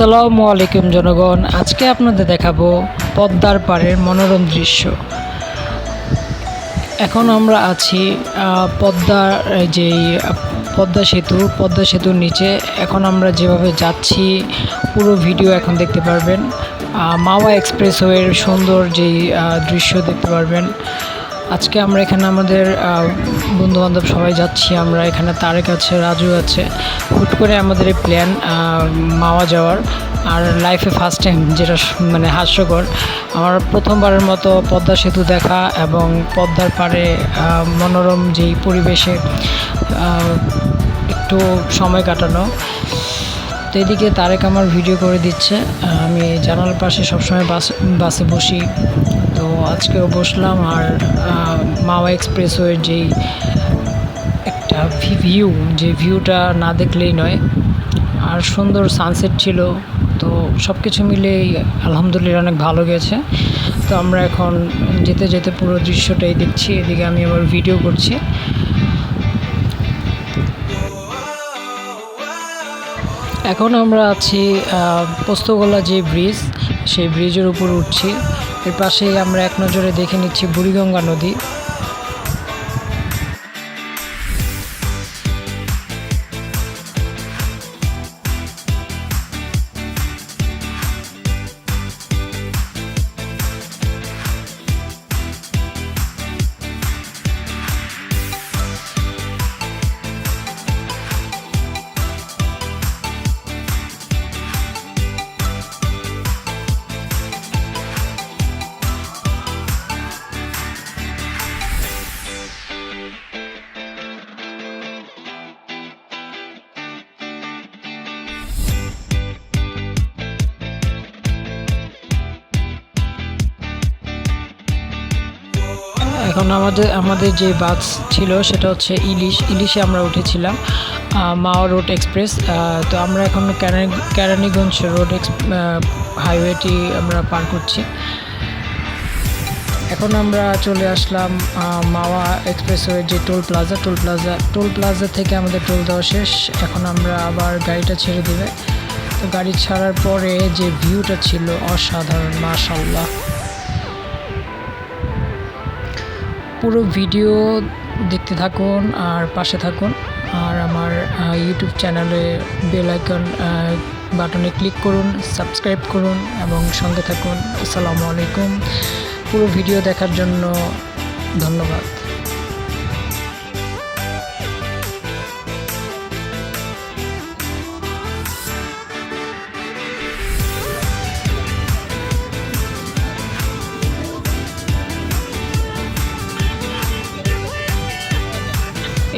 আসসালামু আলাইকুম জনগণ, আজকে আপনাদের দেখাবো পদ্মার পাড়ের মনোরম দৃশ্য। এখন আমরা আছি পদ্মার, এই যে, পদ্মা সেতু, পদ্মা সেতুর নিচে। এখন আমরা যেভাবে যাচ্ছি, পুরো ভিডিও এখন দেখতে পারবেন। মাওয়া এক্সপ্রেসওয়ের সুন্দর যেই দৃশ্য দেখতে পারবেন। আজকে আমরা এখানে আমাদের বন্ধু বান্ধব সবাই যাচ্ছি। আমরা এখানে তারেক আছে, রাজু আছে। হুট করে আমাদের এই প্ল্যান মাওয়া যাওয়ার। আর লাইফে ফার্স্ট টাইম যেটা মানে হাস্যকর, আমার প্রথমবারের মতো পদ্মা সেতু দেখা এবং পদ্মার পাড়ে মনোরম যেই পরিবেশে একটু সময় কাটানো। তো এদিকে তারেক আমার ভিডিও করে দিচ্ছে। আমি জানালার পাশে সবসময় বাস, বাসে বসি। তো আজকেও বসলাম আর মাওয়া এক্সপ্রেসওয়ের যেই একটা ভিউ, যে ভিউটা না দেখলেই নয়। আর সুন্দর সানসেট ছিল। তো সব কিছু মিলেই আলহামদুলিল্লাহ অনেক ভালো গেছে। তো আমরা এখন যেতে যেতে পুরো দৃশ্যটাই দেখছি। এদিকে আমি আবার ভিডিও করছি। এখন আমরা আছি পোস্তগোলা যে ব্রিজ, সেই ব্রিজের উপর উঠছি। এর পাশেই আমরা এক নজরে দেখে নিচ্ছি বুড়িগঙ্গা নদী। এখন আমাদের আমাদের যে বাস ছিল সেটা হচ্ছে ইলিশ। ইলিশে আমরা উঠেছিলাম মাওয়া রোড এক্সপ্রেস। তো আমরা এখন কেরানীগঞ্জ রোড হাইওয়েটি আমরা পার করছি। এখন আমরা চলে আসলাম মাওয়া এক্সপ্রেসওয়ে যে toll plaza. Toll plaza toll plaza থেকে আমাদের টোল দেওয়া শেষ। এখন আমরা আবার গাড়িটা ছেড়ে দেবে। তো গাড়ি ছাড়ার পরে যে ভিউটা ছিল অসাধারণ মাশাল্লাহ পুরো ভিডিও দেখতে থাকুন আর পাশে থাকুন আর আমার ইউটিউব চ্যানেলে বেল আইকন বাটনে ক্লিক করুন সাবস্ক্রাইব করুন এবং সঙ্গে থাকুন। আসসালামু আলাইকুম। পুরো ভিডিও দেখার জন্য ধন্যবাদ।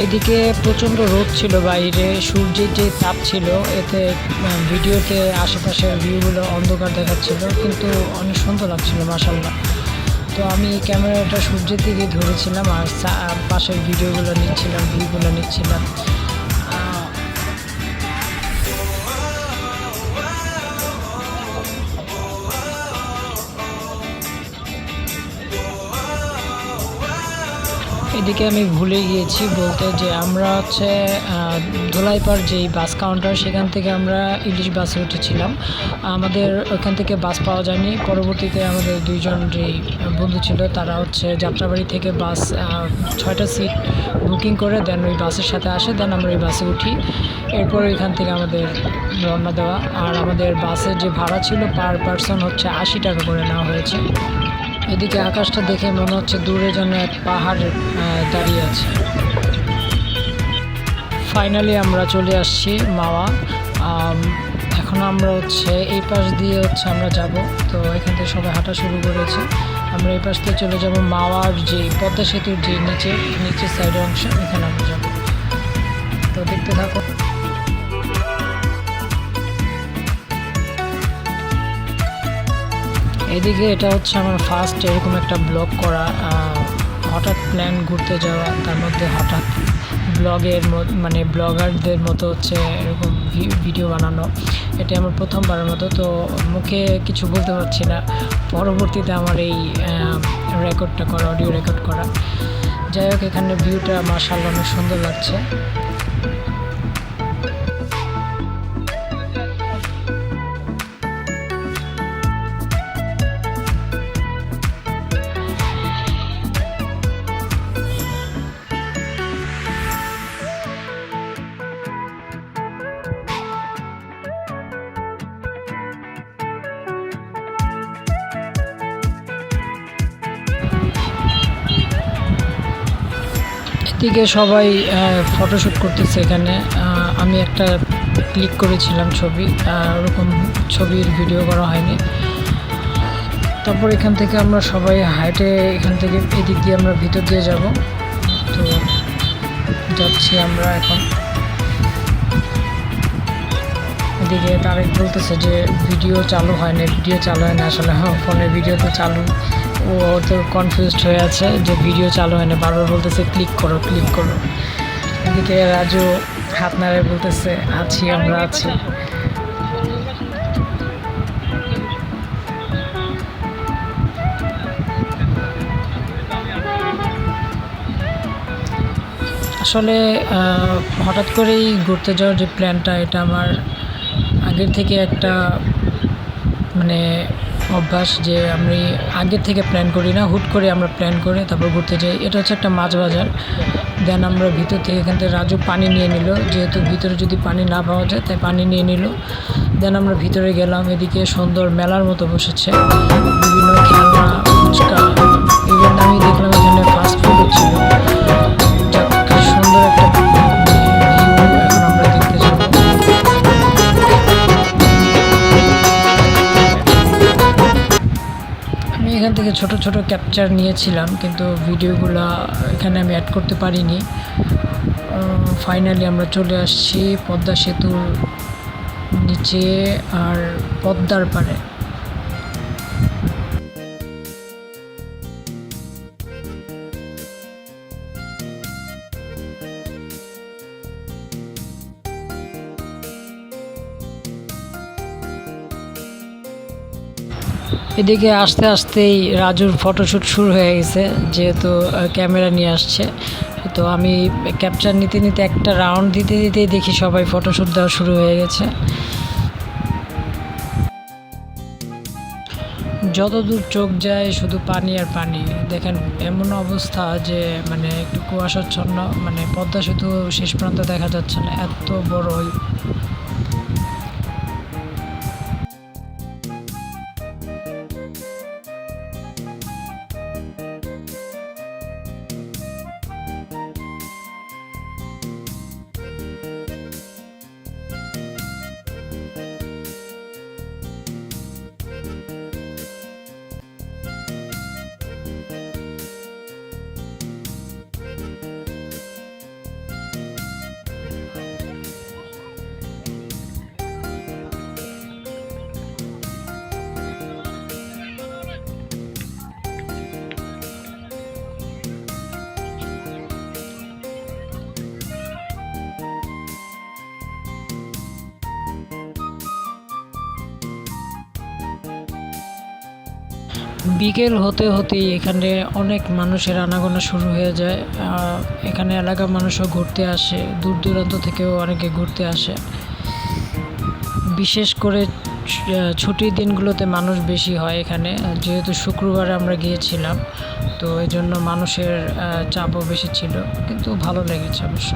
এদিকে প্রচণ্ড রোদ ছিল বাইরে, সূর্যের যে তাপ ছিল, এতে ভিডিওতে আশেপাশের ভিউগুলো অন্ধকার দেখাচ্ছিল, কিন্তু অনেক সুন্দর লাগছিল মাসাল্লাহ তো আমি ক্যামেরাটা সূর্যের দিকে ধরেছিলাম আর পাশের ভিডিওগুলো নিচ্ছিলাম, ভিউগুলো নিচ্ছিলাম। এদিকে আমি ভুলে গিয়েছি বলতে যে আমরা হচ্ছে আহ, ধোলাইপাড় যেই বাস কাউন্টার সেখান থেকে আমরা ইলিশ বাসে উঠেছিলাম। আমাদের ওখান থেকে বাস পাওয়া যায়নি। পরবর্তীতে আমাদের দুইজন যেই বন্ধু ছিল তারা হচ্ছে যাত্রাবাড়ি থেকে বাস ছয়টা সিট বুকিং করে দেন ওই বাসের সাথে আসে দেন আমরা ওই বাসে উঠি। এরপর ওইখান থেকে আমাদের রওনা দেওয়া। আর আমাদের বাসের যে ভাড়া ছিল পার পার্সন হচ্ছে আশি টাকা করে নেওয়া হয়েছে। এদিকে আকাশটা দেখে মনে হচ্ছে দূরে যেন এক পাহাড় দাঁড়িয়ে আছে। ফাইনালি আমরা চলে আসছি মাওয়া। এখন আমরা হচ্ছে এই পাশ দিয়ে হচ্ছে আমরা যাব। তো এখান থেকে সবাই হাঁটা শুরু করেছে। আমরা এই পাশ দিয়ে চলে যাব মাওয়ার যে পদ্মা সেতুর যে নিচে, নিচের সাইডের অংশ, এখানে আমরা যাব। তো দেখতে থাকো। এদিকে এটা হচ্ছে আমার ফার্স্ট এরকম একটা ব্লগ করা হঠাৎ প্ল্যান ঘুরতে যাওয়া, তার মধ্যে হঠাৎ ব্লগের মানে ব্লগারদের মতো হচ্ছে এরকম ভিডিও বানানো। এটা আমার প্রথমবারের মতো, তো মুখে কিছু বলতে পারছি না। পরবর্তীতে আমার এই রেকর্ডটা করা অডিও রেকর্ড করা। যাই হোক, এখানে ভিউটা মার্শাল অনেক সুন্দর লাগছে। এদিকে সবাই ফটোশ্যুট করতেছে এখানে। আমি একটা ক্লিক করেছিলাম ছবি ওরকম ছবির ভিডিও করা হয়নি। তারপর এখান থেকে আমরা সবাই হাইটে এখান থেকে এদিক দিয়ে আমরা ভিতর দিয়ে যাব। তো যাচ্ছি আমরা এখন। এদিকে তারেক বলতেছে যে, ভিডিও চালু হয় না ভিডিও চালু হয় না আসলে হ্যাঁ ফোনে ভিডিও তো চালু ও তো কনফিউজড হয়ে আছে যে ভিডিও চালু হয় না বারবার বলতেছে ক্লিক করো ক্লিক করো। এদিকে রাজু হাত নাড়ে বলতেছে, আছি, আমরা আছি। আসলে হঠাৎ করেই ঘুরতে যাওয়ার যে প্ল্যানটা এটা আমার আগের থেকে একটা মানে অভ্যাস যে আমি আগের থেকে প্ল্যান করি না, হুট করে আমরা প্ল্যান করে তারপর ঘুরতে যাই। এটা হচ্ছে একটা মাছ বাজার। দেন আমরা ভিতর থেকে এখান থেকে রাজু পানি নিয়ে নিল। যেহেতু ভিতরে যদি পানি না পাওয়া যায়, তাই পানি নিয়ে নিল। দেন আমরা ভিতরে গেলাম, এদিকে সুন্দর মেলার মতো বসেছে। বিভিন্ন খেলনা, ফুচকা ইভেন আমি দেখলাম এখানে ফাস্ট ফুডও ছিল। থেকে ছোট ছোট ক্যাপচার নিয়েছিলাম, কিন্তু ভিডিওগুলো এখানে আমি অ্যাড করতে পারিনি। ফাইনালি আমরা চলে আসছি পদ্মা সেতুর নিচে আর পদ্মার পাড়ে। এদিকে আস্তে আস্তেই রাজুর ফটোশ্যুট শুরু হয়ে গেছে, যেহেতু ক্যামেরা নিয়ে আসছে। তো আমি ক্যাপচার নিতে নিতে একটা রাউন্ড দিতে দিতেই দেখি সবাই ফটোশ্যুট দেওয়া শুরু হয়ে গেছে। যতদূর চোখ যায় শুধু পানি আর পানি। দেখেন, এমন অবস্থা যে মানে একটু কুয়াশাচ্ছন্ন মানে পদ্মা সেতু শেষ প্রান্ত দেখা যাচ্ছে না, এত বড় বিকেল হতে হতেই এখানে অনেক মানুষের আনাগোনা শুরু হয়ে যায়। এখানে এলাকার মানুষও ঘুরতে আসে, দূর দূরান্ত থেকেও অনেকে ঘুরতে আসে। বিশেষ করে ছুটির দিনগুলোতে মানুষ বেশি হয় এখানে। যেহেতু শুক্রবারে আমরা গিয়েছিলাম, তো এই জন্য মানুষের চাপও বেশি ছিল, কিন্তু ভালো লেগেছে অবশ্য।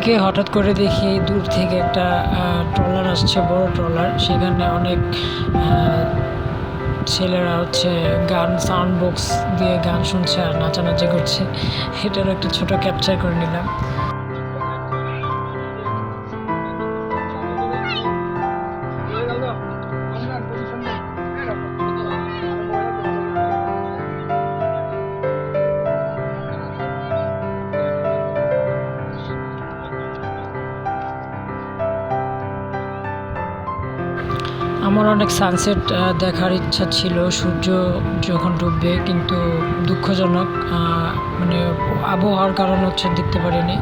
এদিকে হঠাৎ করে দেখি দূর থেকে একটা ট্রলার আসছে, বড় ট্রলার। সেখানে অনেক ছেলেরা হচ্ছে গান, সাউন্ড বক্স দিয়ে গান শুনছে আর নাচানাচি করছে। এটার একটা ছোট ক্যাপচার করে নিলাম। অনেক সানসেট দেখার ইচ্ছা ছিল, সূর্য যখন ডুববে, কিন্তু দুঃখজনক মানে আবহাওয়ার কারণে হচ্ছে দেখতে পারিনি।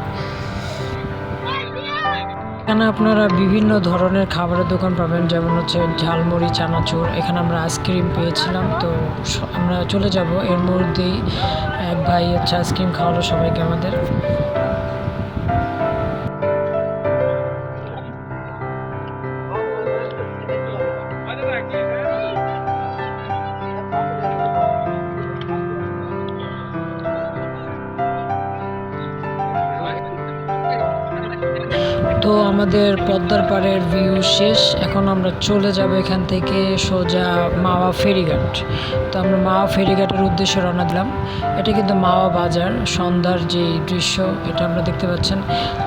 এখানে আপনারা বিভিন্ন ধরনের খাবারের দোকান পাবেন, যেমন হচ্ছে ঝালমুড়ি, চানাচুর। এখানে আমরা আইসক্রিম পেয়েছিলাম, তো আমরা চলে যাব। এর মধ্যেই এক ভাই হচ্ছে আইসক্রিম খাওয়ালো সবাইকে আমাদের। পাড়ের শেষ। এখন আমরা চলে যাব এখান থেকে সোজা মাওয়া ফেরিঘাট। তো আমরা মাওয়া ফেরিঘাটের উদ্দেশ্যে রওনা দিলাম। এটা কিন্তু মাওয়া বাজার, সন্ধ্যার যে দৃশ্য, এটা আমরা দেখতে পাচ্ছেন।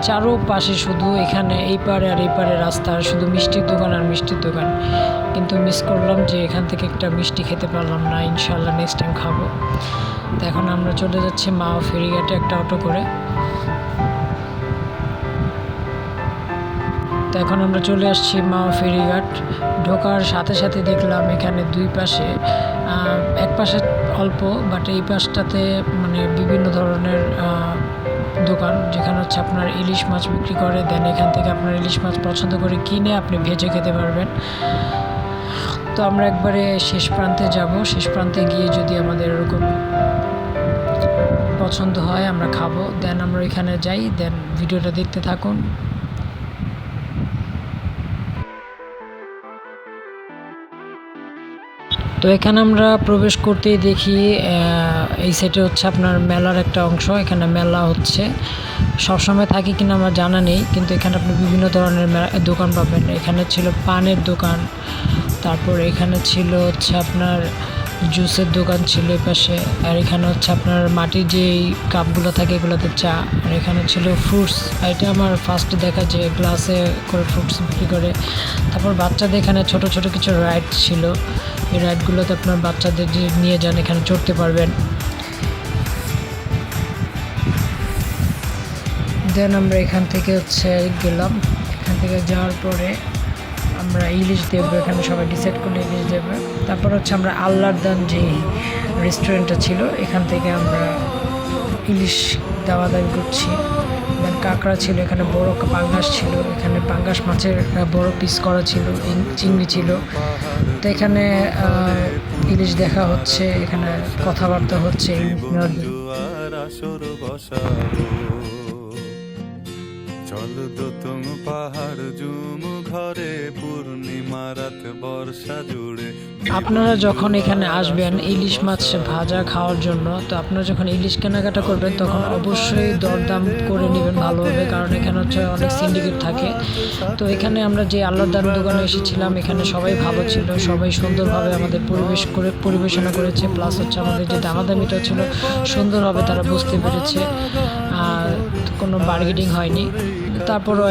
চারোপাশে শুধু এখানে এই পারে আর এই পারে রাস্তার শুধু মিষ্টির দোকান আর মিষ্টির দোকান। কিন্তু মিস করলাম যে এখান থেকে একটা মিষ্টি খেতে পারলাম না। ইনশাল্লাহ নেক্সট টাইম খাব। তো এখন আমরা চলে যাচ্ছি মাওয়া ফেরিঘাটে একটা অটো করে। তো এখন আমরা চলে আসছি মা ফেরিঘাট। ঢোকার সাথে সাথে দেখলাম এখানে দুই পাশে এক পাশে অল্প বাট এই পাশটাতে মানে বিভিন্ন ধরনের দোকান যেখানে হচ্ছে আপনার ইলিশ মাছ বিক্রি করে। দেন এখান থেকে আপনার ইলিশ মাছ পছন্দ করে কিনে আপনি ভেজে খেতে পারবেন। তো আমরা একবারে শেষ প্রান্তে যাব। শেষ প্রান্তে গিয়ে যদি আমাদের এরকম পছন্দ হয়, আমরা খাব। দেন আমরা এখানে যাই। দেন ভিডিওটা দেখতে থাকুন। তো এখানে আমরা প্রবেশ করতেই দেখি এই সাইডে হচ্ছে আপনার মেলার একটা অংশ। এখানে মেলা হচ্ছে। সবসময় থাকে কিনা আমার জানা নেই, কিন্তু এখানে আপনি বিভিন্ন ধরনের দোকান পাবেন। এখানে ছিল পানের দোকান, তারপর এখানে ছিল হচ্ছে আপনার জুসের দোকান ছিল পাশে। আর এখানে হচ্ছে আপনার মাটির যে কাপগুলো থাকে এগুলোতে চা। আর এখানে ছিল ফ্রুটস এটা আমার ফার্স্ট দেখা যে গ্লাসে করে ফ্রুটস বিক্রি করে। তারপর বাচ্চাদের এখানে ছোট ছোট কিছু রাইড ছিল। এই রাইডগুলোতে আপনার বাচ্চাদের যে নিয়ে যান, এখানে চড়তে পারবেন। দেন আমরা এখান থেকে হচ্ছে গেলাম। এখান থেকে যাওয়ার পরে আমরা ইলিশ দেবো এখানে সবাই ডিসাইড করলে ইলিশ দেবে তারপর হচ্ছে আমরা আল্লাহর দান যে রেস্টুরেন্টটা ছিল, এখান থেকে আমরা ইলিশ দাওয়া দাবি করছি। দেন কাঁকড়া ছিল, এখানে বড় পাঙ্গাস ছিল, এখানে পাঙ্গাস মাছের বড় পিস করা ছিল চিংড়ি ছিল। তো এখানে ইলিশ দেখা হচ্ছে, এখানে কথাবার্তা হচ্ছে চল দোতং পাহাড় জুম বর্ষা জুড়ে। আপনারা যখন এখানে আসবেন ইলিশ মাছ ভাজা খাওয়ার জন্য, তো আপনারা যখন ইলিশ কেনাকাটা করবেন, তখন অবশ্যই দরদাম করে নেবেন ভালোভাবে, কারণ এখানে হচ্ছে অনেক সিন্ডিকেট থাকে। তো এখানে আমরা যে আল্লাহর দান দোকানে এসেছিলাম, এখানে সবাই ভালো ছিল, সবাই সুন্দরভাবে আমাদের পরিবেশ করে, পরিবেশনা করেছে প্লাস হচ্ছে আমাদের যে দামাদামিটা ছিল, সুন্দরভাবে তারা বুঝতে পেরেছে, আর কোনো বার্গেনিং হয়নি। তারপরও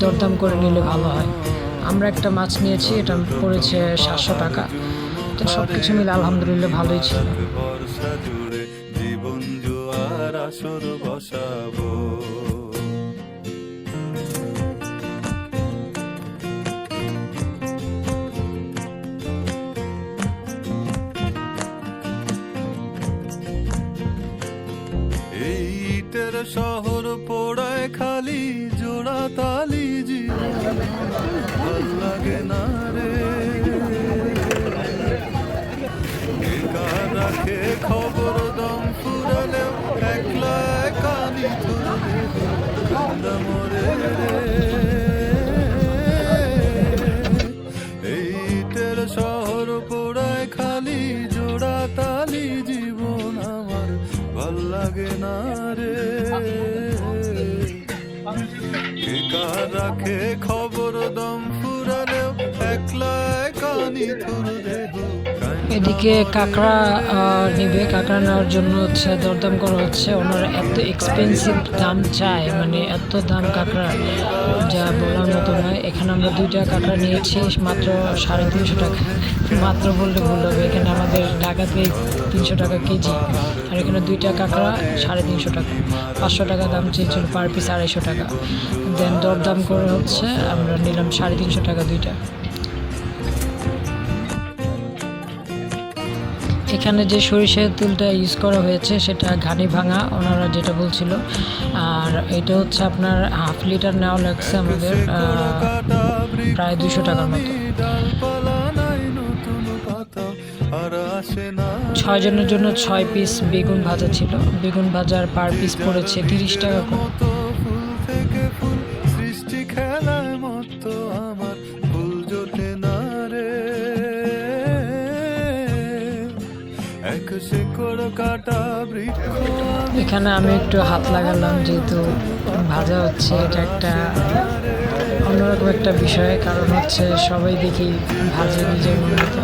দরদাম করে নিলে ভালো হয়। আমরা একটা মাছ নিয়েছি, এটা পড়েছে সাতশো টাকা। তো সব কিছু মিলে আলহামদুলিল্লাহ ভালোই ছিল। জীবন শহর পোড়ায় খালি তালি জীবন ভালো লাগে না রে। রাখে খবর খবর দম ফুরালেও একলা একা নিথুর দেহ। এদিকে কাঁকড়া নিবে। কাঁকড়া নেওয়ার জন্য হচ্ছে দরদাম করা হচ্ছে। ওনারা এত এক্সপেন্সিভ দাম চায় মানে এত দাম কাঁকড়া, যা বলার মতো নয়। এখানে আমরা দুইটা কাঁকড়া নিয়েছি, মাত্র সাড়ে তিনশো টাকা। মাত্র বললে ভুল হবে। এখানে আমাদের ঢাকাতে তিনশো টাকা কেজি, আর এখানে দুইটা কাঁকড়া সাড়ে তিনশো টাকা। পাঁচশো টাকা দাম চেয়েছিল, পার পিস আড়াইশো টাকা। দেন দরদাম করে হচ্ছে, আমরা নিলাম সাড়ে তিনশো টাকা দুইটা। এখানে যে সরিষার তেলটা ইউজ করা হয়েছে, সেটা ঘানি ভাঙা, ওনারা যেটা বলছিল। আর এটা হচ্ছে আপনার হাফ লিটার নেওয়া লাগছে আমাদের প্রায় দুশো টাকার মতো। ছয় জনের জন্য ছয় পিস বেগুন ভাজা ছিল। বেগুন ভাজার পার পিস পড়েছে তিরিশ টাকা এখানে আমি একটু হাত লাগালাম, যেহেতু ভাজা হচ্ছে, এটা একটা অন্যরকম একটা বিষয়, কারণ হচ্ছে সবাই দেখি ভাজে নিজের মনে মতো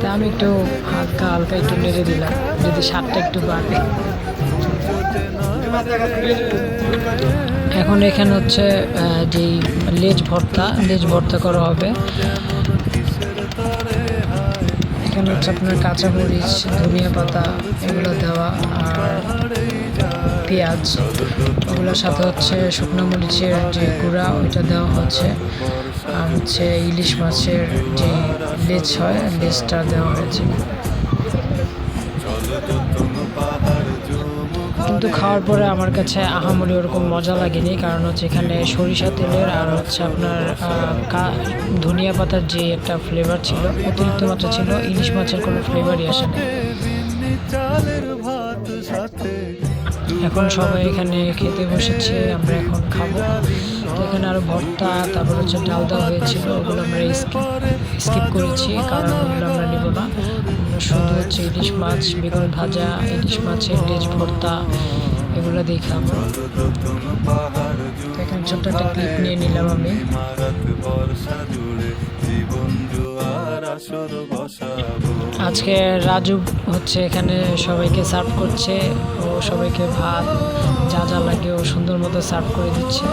তা আমি একটু হালকা হালকা একটু নেড়ে দিলাম, যদি স্বাদটা একটু বাড়ে। এখন এখানে হচ্ছে যেই লেজ ভর্তা লেজ ভর্তা করা হবে। এখানে হচ্ছে আপনার কাঁচামরিচ, ধনিয়া পাতা, এগুলো দেওয়া, আর পেঁয়াজ। ওগুলোর সাথে হচ্ছে শুকনো মরিচের যে গুঁড়া, ওইটা দেওয়া হচ্ছে। আর হচ্ছে ইলিশ মাছের যে লেজ হয়, লেজটা দেওয়া হয়েছে। কিন্তু খাওয়ার পরে আমার কাছে আহামরি ওরকম মজা লাগেনি, কারণ হচ্ছে এখানে সরিষা তেলের আর হচ্ছে আপনার ধনিয়া পাতার যে একটা ফ্লেভার ছিল, অতিরিক্ত মাত্রা ছিল, ইলিশ মাছের কোনো ফ্লেভারই আসে না এখন সবাই এখানে খেতে বসেছে, আমরা এখন খাব। এখানে আরও ভর্তা, তারপর হচ্ছে ডাল দেওয়া হয়েছিল, ওগুলো আমরা স্কিপ করেছি, কারণ ওগুলো আমরা নিব না। শুধু হচ্ছে ইলিশ মাছ, বেগুন ভাজা, ইলিশ মাছের লেজ ভর্তা, এগুলো খাব পাহাড় এখানে ছোট্ট একটা ক্লিপ নিয়ে নিলাম আমি। আজকে রাজু হচ্ছে এখানে সবাইকে সার্ভ করছে, ও সবাইকে ভাত, যা যা লাগে ও সুন্দর মতো সার্ভ করে দিচ্ছে।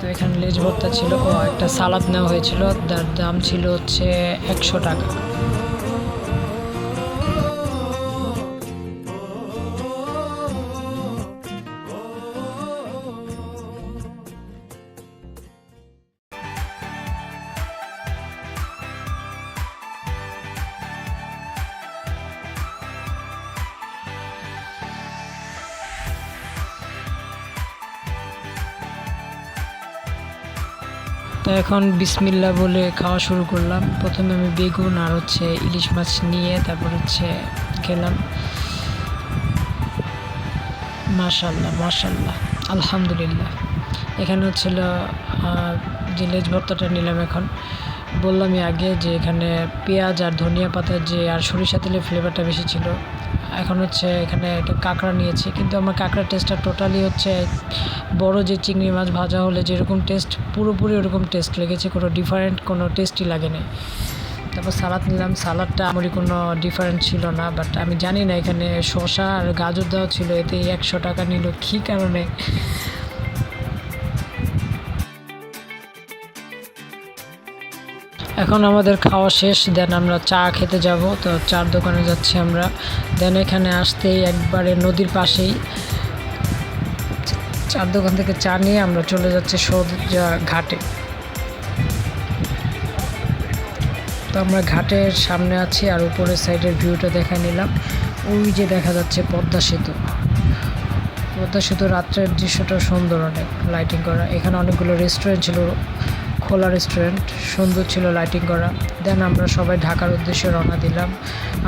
তো এখানে লেজ ভর্তা ছিল, ও একটা সালাদ নেওয়া হয়েছিল, তার দাম ছিল হচ্ছে একশো টাকা। এখন বিসমিল্লা বলে খাওয়া শুরু করলাম। প্রথমে আমি বেগুন আর হচ্ছে ইলিশ মাছ নিয়ে তারপর হচ্ছে খেলাম। মাশাল্লাহ মাশাল্লাহ আলহামদুলিল্লাহ। এখানে হচ্ছিল যে লেজ ভর্তাটা নিলাম এখন। বললামই আগে যে এখানে পেঁয়াজ আর ধনিয়া পাতার যে আর সরিষা তেলের ফ্লেভারটা বেশি ছিল। এখন হচ্ছে এখানে একটা কাঁকড়া নিয়েছি, কিন্তু আমার কাঁকড়া টেস্টটা টোটালি হচ্ছে বড় যে চিংড়ি মাছ ভাজা হলে যেরকম টেস্ট পুরোপুরি ওরকম টেস্ট লেগেছে, কোনো ডিফারেন্ট কোনো টেস্টই লাগে লাগেনি। তারপর সালাদ নিলাম, সালাদটা আমারই কোনো ডিফারেন্ট ছিল না বাট আমি জানি না এখানে শশা আর গাজর দেওয়া ছিল, এতে একশো টাকা নিল, কী কারণে? এখন আমাদের খাওয়া শেষ দেন আমরা চা খেতে যাব। তো চার দোকানে যাচ্ছি আমরা। দেন এখানে আসতেই একবারে নদীর পাশেই চার দোকান থেকে চা নিয়ে আমরা চলে যাচ্ছি সোজা ঘাটে। তো আমরা ঘাটের সামনে আছি আর উপরের সাইডের ভিউটা দেখা নিলাম। ওই যে দেখা যাচ্ছে পদ্মা সেতু। পদ্মা সেতু রাত্রের দৃশ্যটা সুন্দর অনেক লাইটিং করা। এখানে অনেকগুলো রেস্টুরেন্ট ছিল। খোলা রেস্টুরেন্ট সুন্দর ছিল লাইটিং করা। দেন আমরা সবাই ঢাকার উদ্দেশ্যে রওনা দিলাম।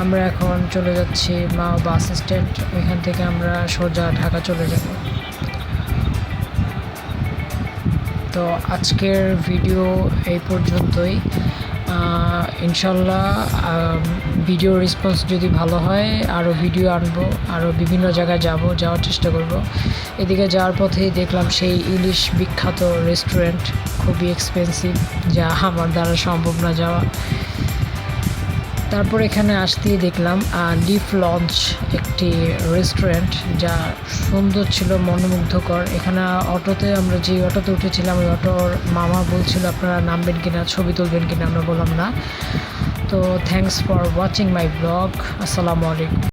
আমরা এখন চলে যাচ্ছি মা বাস স্ট্যান্ড এখান থেকে আমরা সোজা ঢাকা চলে যাব। তো আজকের ভিডিও এই পর্যন্তই। ইনশাল্লাহ ভিডিও রেসপন্স যদি ভালো হয় আরও ভিডিও আনব আরও বিভিন্ন জায়গায় যাব, যাওয়ার চেষ্টা করব। এদিকে যাওয়ার পথেই দেখলাম সেই ইলিশ বিখ্যাত রেস্টুরেন্ট খুবই এক্সপেন্সিভ যা আমার দ্বারা সম্ভব না যাওয়া। তারপর এখানে আসতেই দেখলাম লিফ লঞ্চ একটি রেস্টুরেন্ট যা সুন্দর ছিল, মনোমুগ্ধকর। এখানে অটোতে আমরা যে অটোতে উঠেছিলাম, ওই অটোর মামা বলছিল, আপনারা নামবেন কিনা, ছবি তুলবেন কিনা? আমরা বললাম, না। তো thanks for watching my blog আসসালামু আলাইকুম।